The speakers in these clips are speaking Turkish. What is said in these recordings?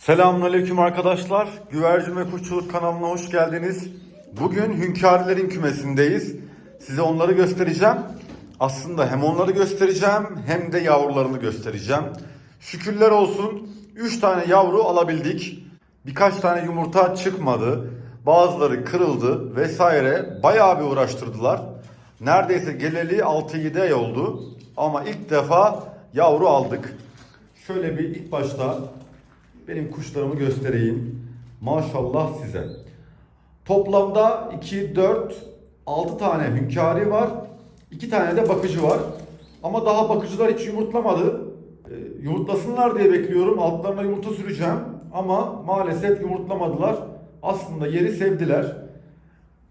Selamünaleyküm arkadaşlar. Güvercin ve Kuşçuluk kanalına hoş geldiniz. Bugün hünkârilerin kümesindeyiz. Size onları göstereceğim. Aslında hem onları göstereceğim hem de yavrularını göstereceğim. Şükürler olsun 3 tane yavru alabildik. Birkaç tane yumurta çıkmadı. Bazıları kırıldı vesaire. Bayağı bir uğraştırdılar. Neredeyse geleli 6-7 ay oldu. Ama ilk defa yavru aldık. Şöyle bir ilk başta benim kuşlarımı göstereyim. Maşallah size. Toplamda 2, 4, 6 tane hünkâri var. 2 tane de bakıcı var. Ama daha bakıcılar hiç yumurtlamadı. Ee, yumurtlasınlar diye bekliyorum. Altlarına yumurta süreceğim. Ama maalesef yumurtlamadılar. Aslında yeri sevdiler.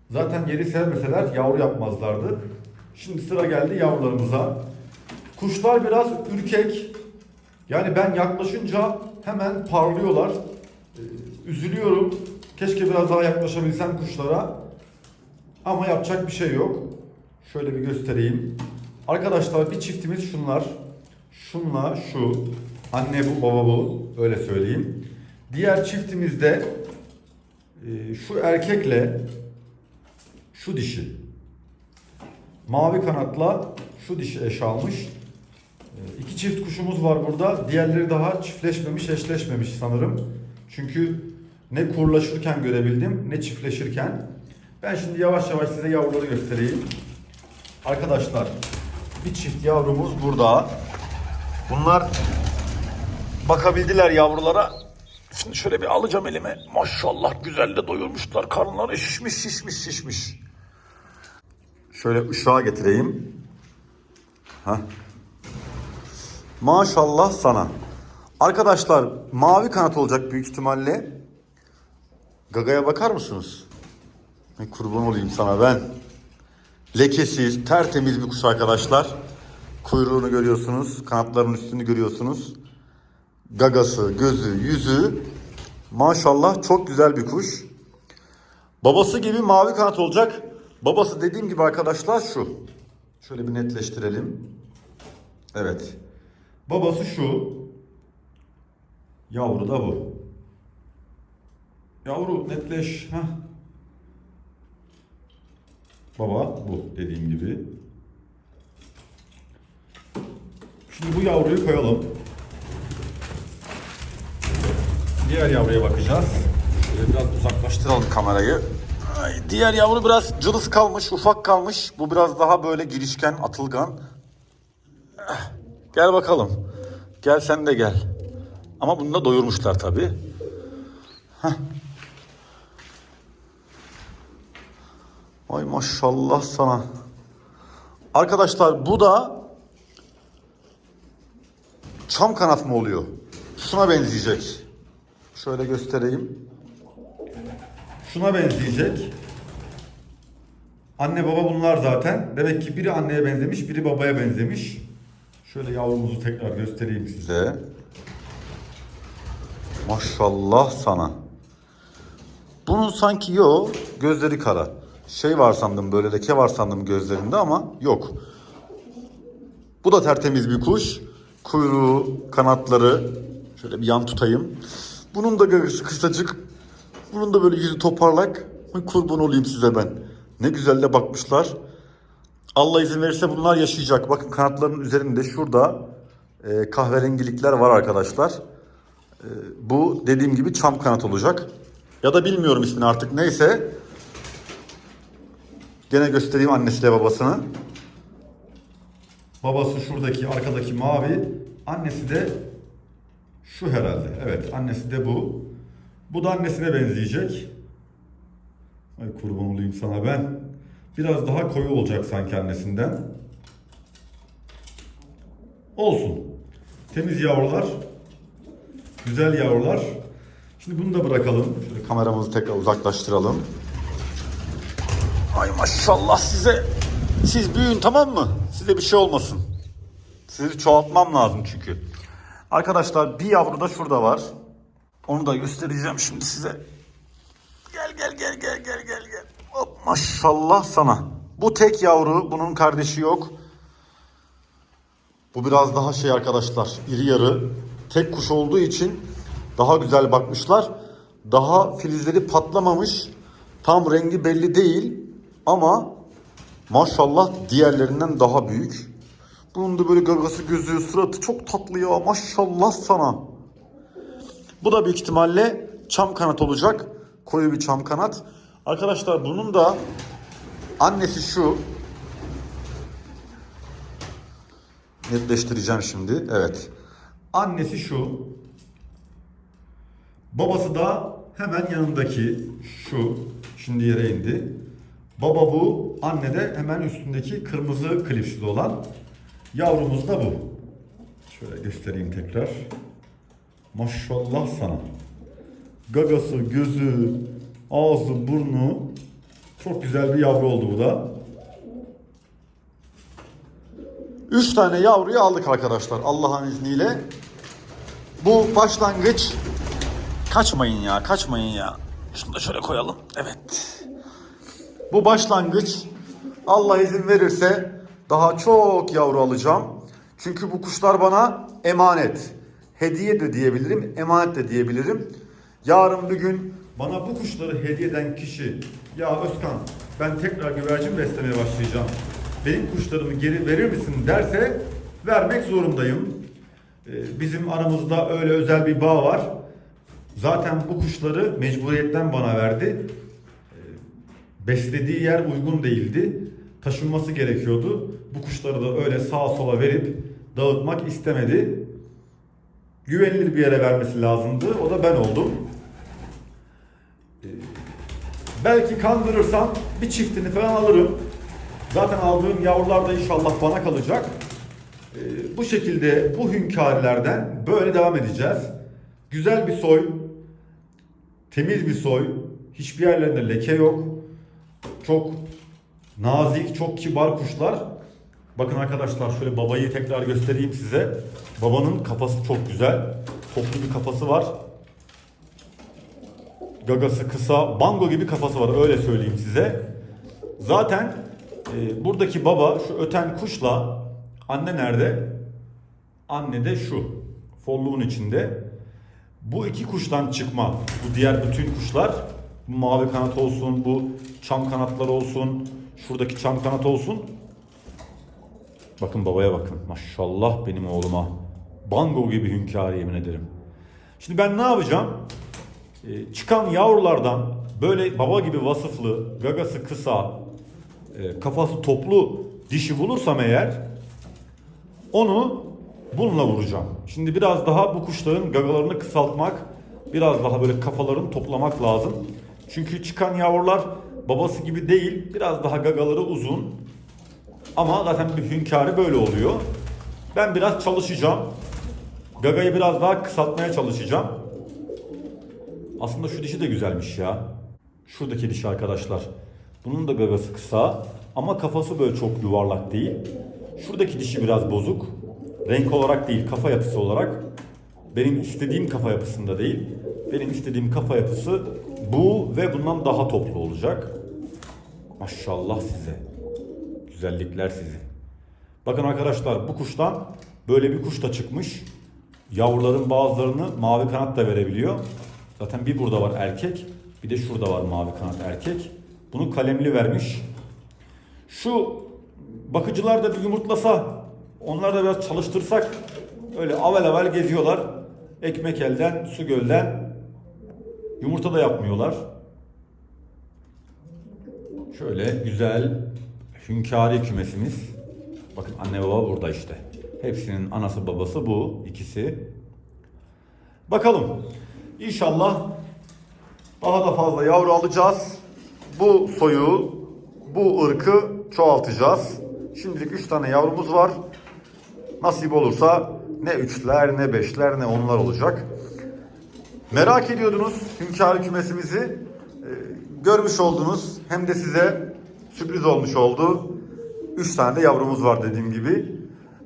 Zaten yeri sevmeseler yavru yapmazlardı. Şimdi sıra geldi yavrularımıza. Kuşlar biraz ürkek. Yani ben yaklaşınca hemen parlıyorlar. Ee, üzülüyorum. Keşke biraz daha yaklaşabilsem kuşlara. Ama yapacak bir şey yok. Şöyle bir göstereyim. Arkadaşlar bir çiftimiz şunlar. Şunla şu. Anne bu baba bu. Öyle söyleyeyim. Diğer çiftimizde e, şu erkekle şu dişi. Mavi kanatla şu dişi eş almış. Ee, İki çift kuşumuz var burada. Diğerleri daha çiftleşmemiş, eşleşmemiş sanırım. Çünkü ne kurlaşırken görebildim ne çiftleşirken. Ben şimdi yavaş yavaş size yavruları göstereyim. Arkadaşlar bir çift yavrumuz burada. Bunlar bakabildiler yavrulara. Şimdi şöyle bir alacağım elime. Maşallah güzel de doyurmuşlar. Karınları şişmiş şişmiş şişmiş. Şöyle ışığa getireyim. Heh. Maşallah sana. Arkadaşlar mavi kanat olacak büyük ihtimalle. Gagaya bakar mısınız? Kurban olayım sana ben. Lekesiz, tertemiz bir kuş arkadaşlar. Kuyruğunu görüyorsunuz, kanatlarının üstünü görüyorsunuz. Gagası, gözü, yüzü. Maşallah çok güzel bir kuş. Babası gibi mavi kanat olacak. Babası dediğim gibi arkadaşlar şu. Şöyle bir netleştirelim. Evet. Babası şu. Yavru da bu. Yavru netleş. Heh. Baba bu dediğim gibi. Şimdi bu yavruyu koyalım. Diğer yavruya bakacağız. Şöyle biraz uzaklaştıralım kamerayı. Ay, diğer yavru biraz cılız kalmış, ufak kalmış. Bu biraz daha böyle girişken, atılgan. Gel bakalım. Gel sen de gel. Ama bunu da doyurmuşlar tabii. Heh. Ay maşallah sana. Arkadaşlar bu da çam kanat mı oluyor? Şuna benzeyecek. Şöyle göstereyim. Şuna benzeyecek. Anne baba bunlar zaten. Demek ki biri anneye benzemiş, biri babaya benzemiş. Şöyle yavrumuzu tekrar göstereyim size. Maşallah sana. Bunun sanki yok. Gözleri kara. Şey var sandım böyle leke var sandım gözlerinde ama yok. Bu da tertemiz bir kuş. Kuyruğu, kanatları. Şöyle bir yan tutayım. Bunun da gagası kısacık. Bunun da böyle yüzü toparlak. Kurban olayım size ben. Ne güzel de bakmışlar. Allah izin verirse bunlar yaşayacak. Bakın kanatlarının üzerinde şurada e, kahverengilikler var arkadaşlar. E, bu dediğim gibi çam kanat olacak. Ya da bilmiyorum ismini artık neyse. Gene göstereyim annesiyle babasını. Babası şuradaki arkadaki mavi. Annesi de şu herhalde. Evet annesi de bu. Bu da annesine benzeyecek. Ay kurban olayım sana ben. Biraz daha koyu olacak sanki annesinden. Olsun. Temiz yavrular. Güzel yavrular. Şimdi bunu da bırakalım. Şöyle kameramızı tekrar uzaklaştıralım. Ay maşallah size. Siz büyüyün tamam mı? Size bir şey olmasın. Sizi çoğaltmam lazım çünkü. Arkadaşlar bir yavru da şurada var. Onu da göstereceğim şimdi size. Gel gel gel gel gel gel gel. Maşallah sana. Bu tek yavru, bunun kardeşi yok. Bu biraz daha şey arkadaşlar, iri yarı. Tek kuş olduğu için daha güzel bakmışlar. Daha filizleri patlamamış. Tam rengi belli değil ama maşallah diğerlerinden daha büyük. Bunun da böyle gagası gözü suratı çok tatlı ya maşallah sana. Bu da büyük ihtimalle çam kanat olacak. Koyu bir çam kanat. Arkadaşlar bunun da annesi şu. Netleştireceğim şimdi. Evet. Annesi şu. Babası da hemen yanındaki şu. Şimdi yere indi. Baba bu. Anne de hemen üstündeki kırmızı klipsli olan. Yavrumuz da bu. Şöyle göstereyim tekrar. Maşallah sana. Gagası, gözü, ağzı, burnu çok güzel bir yavru oldu bu da. Üç tane yavruyu aldık arkadaşlar Allah'ın izniyle. Bu başlangıç. Kaçmayın ya, kaçmayın ya. Şunu da şöyle koyalım. Evet. Bu başlangıç. Allah izin verirse daha çok yavru alacağım. Çünkü bu kuşlar bana emanet. Hediye de diyebilirim, emanet de diyebilirim. Yarın bir gün bana bu kuşları hediye eden kişi ya Özkan ben tekrar güvercin beslemeye başlayacağım. Benim kuşlarımı geri verir misin derse vermek zorundayım. Ee, Bizim aramızda öyle özel bir bağ var. Zaten bu kuşları mecburiyetten bana verdi. Ee, Beslediği yer uygun değildi. Taşınması gerekiyordu. Bu kuşları da öyle sağa sola verip dağıtmak istemedi. Güvenilir bir yere vermesi lazımdı. O da ben oldum. Ee, Belki kandırırsam bir çiftini falan alırım. Zaten aldığım yavrular da inşallah bana kalacak. Ee, bu şekilde bu hünkârlerden böyle devam edeceğiz. Güzel bir soy, temiz bir soy, hiçbir yerlerinde leke yok. Çok nazik, çok kibar kuşlar. Bakın arkadaşlar şöyle babayı tekrar göstereyim size. Babanın kafası çok güzel. Toplu bir kafası var. Gagası kısa, bango gibi kafası var öyle söyleyeyim size. Zaten e, buradaki baba şu öten kuşla anne nerede? Anne de şu folluğun içinde. Bu iki kuştan çıkma. Bu diğer bütün kuşlar bu mavi kanat olsun, bu çam kanatları olsun, şuradaki çam kanat olsun. Bakın babaya bakın. Maşallah benim oğluma. Bango gibi hünkâr yemin ederim. Şimdi ben ne yapacağım? Ee, çıkan yavrulardan böyle baba gibi vasıflı, gagası kısa, e, kafası toplu dişi bulursam eğer onu bununla vuracağım. Şimdi biraz daha bu kuşların gagalarını kısaltmak, biraz daha böyle kafalarını toplamak lazım. Çünkü çıkan yavrular babası gibi değil, biraz daha gagaları uzun. Ama zaten bir hünkârı böyle oluyor. Ben biraz çalışacağım. Gagayı biraz daha kısaltmaya çalışacağım. Aslında şu dişi de güzelmiş ya. Şuradaki dişi arkadaşlar. Bunun da gagası kısa ama kafası böyle çok yuvarlak değil. Şuradaki dişi biraz bozuk. Renk olarak değil, kafa yapısı olarak. Benim istediğim kafa yapısında değil. Benim istediğim kafa yapısı bu ve bundan daha toplu olacak. Maşallah size. Güzellikler sizi. Bakın arkadaşlar bu kuştan böyle bir kuş da çıkmış. Yavruların bazılarını mavi kanat da verebiliyor. Zaten bir burada var erkek, bir de şurada var mavi kanat erkek. Bunu kalemli vermiş. Şu bakıcılar da bir yumurtlasa, onlar da biraz çalıştırsak öyle avel avel geziyorlar. Ekmek elden, su gölden. Yumurta da yapmıyorlar. Şöyle güzel hünkâri kümesimiz. Bakın anne baba burada işte. Hepsinin anası babası bu ikisi. Bakalım. İnşallah daha da fazla yavru alacağız. Bu soyu, bu ırkı çoğaltacağız. Şimdilik 3 tane yavrumuz var. Nasip olursa ne üçler ne beşler ne onlar olacak. Merak ediyordunuz hünkâr kümesimizi. Ee, görmüş oldunuz. Hem de size sürpriz olmuş oldu. 3 tane de yavrumuz var dediğim gibi.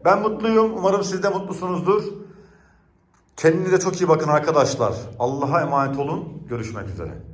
Ben mutluyum. Umarım siz de mutlusunuzdur. Kendinize çok iyi bakın arkadaşlar. Allah'a emanet olun. Görüşmek üzere.